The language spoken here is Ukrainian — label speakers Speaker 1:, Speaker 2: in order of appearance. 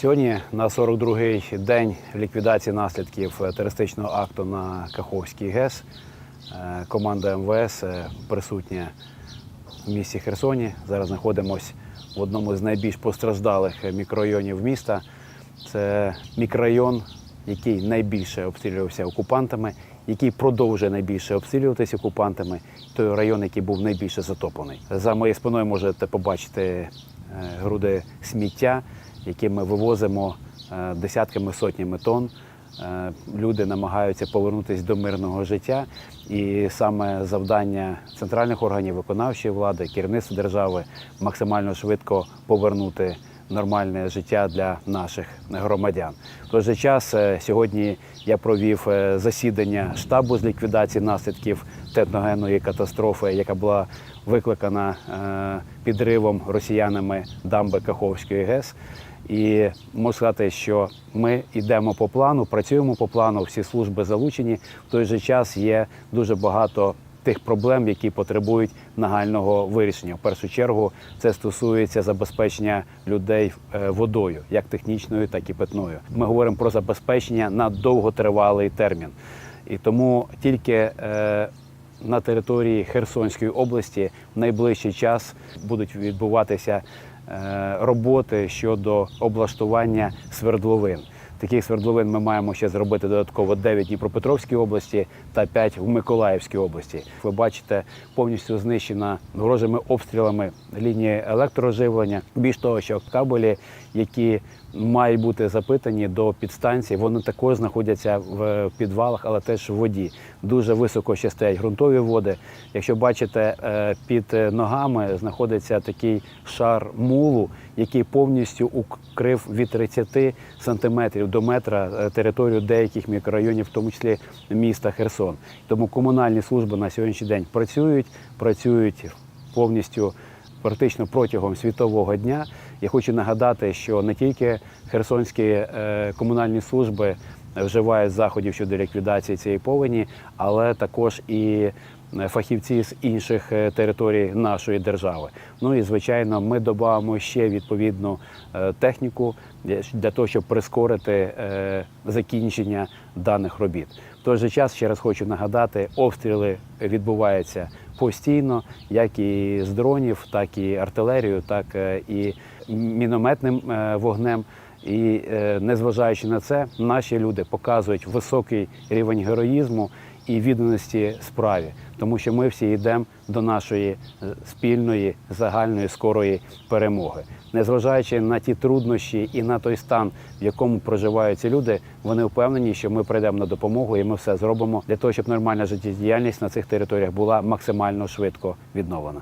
Speaker 1: Сьогодні на 42-й день ліквідації наслідків е, терористичного акту на Каховський ГЕС. Е, Команда МВС е, присутня в місті Херсоні. Зараз знаходимося в одному з найбільш постраждалих мікрорайонів міста. Це мікрорайон, який найбільше обстрілювався окупантами, який продовжує найбільше обстрілюватися окупантами. Той район, який був найбільше затоплений. За моєю спиною можете побачити груди сміття, які ми вивозимо е, десятками сотнями тонн. Е, Люди намагаються повернутися до мирного життя, і саме завдання центральних органів виконавчої влади, керівництва держави максимально швидко повернути нормальне життя для наших громадян. В той же час е, сьогодні я провів е, засідання штабу з ліквідації наслідків техногенної катастрофи, яка була викликана е, підривом росіянами дамби Каховської ГЕС. І можу сказати, що ми йдемо по плану, працюємо по плану, всі служби залучені. В той же час є дуже багато тих проблем, які потребують нагального вирішення. В першу чергу це стосується забезпечення людей е, водою, як технічною, так і питною. Ми говоримо про забезпечення на довготривалий термін. І тому тільки е, на території Херсонської області в найближчий час будуть відбуватися е, роботи щодо облаштування свердловин. Таких свердловин ми маємо ще зробити додатково 9 в Дніпропетровській області та 5 в Миколаївській області. Ви бачите, повністю знищена ворожими обстрілами лінії електроживлення. Більш того, що кабелі, які мають бути запитані до підстанцій, вони також знаходяться в підвалах, але теж в воді. Дуже високо ще стоять ґрунтові води. Якщо бачите, е, під ногами знаходиться такий шар мулу, який повністю укрив від 30 сантиметрів до метра е, територію деяких мікрорайонів, в тому числі міста Херсон. Тому комунальні служби на сьогоднішній день працюють, працюють повністю практично протягом світового дня. Я хочу нагадати, що не тільки херсонські е, комунальні служби вживають заходів щодо ліквідації цієї повені, але також і фахівці з інших е, територій нашої держави. Ну і звичайно, ми додамо ще відповідну е, техніку для- того, щоб прискорити е, закінчення даних робіт. В той же час ще раз хочу нагадати, обстріли відбуваються постійно, як і з дронів, так і артилерією, так е, і мінометним е, вогнем. І е, незважаючи на це, наші люди показують високий рівень героїзму і відданості справі, тому що ми всі йдемо до нашої е, спільної загальної скорої перемоги. Незважаючи на ті труднощі і на той стан, в якому проживають ці люди, вони впевнені, що ми прийдемо на допомогу, і ми все зробимо для того, щоб нормальна життєдіяльність на цих територіях була максимально швидко відновлена.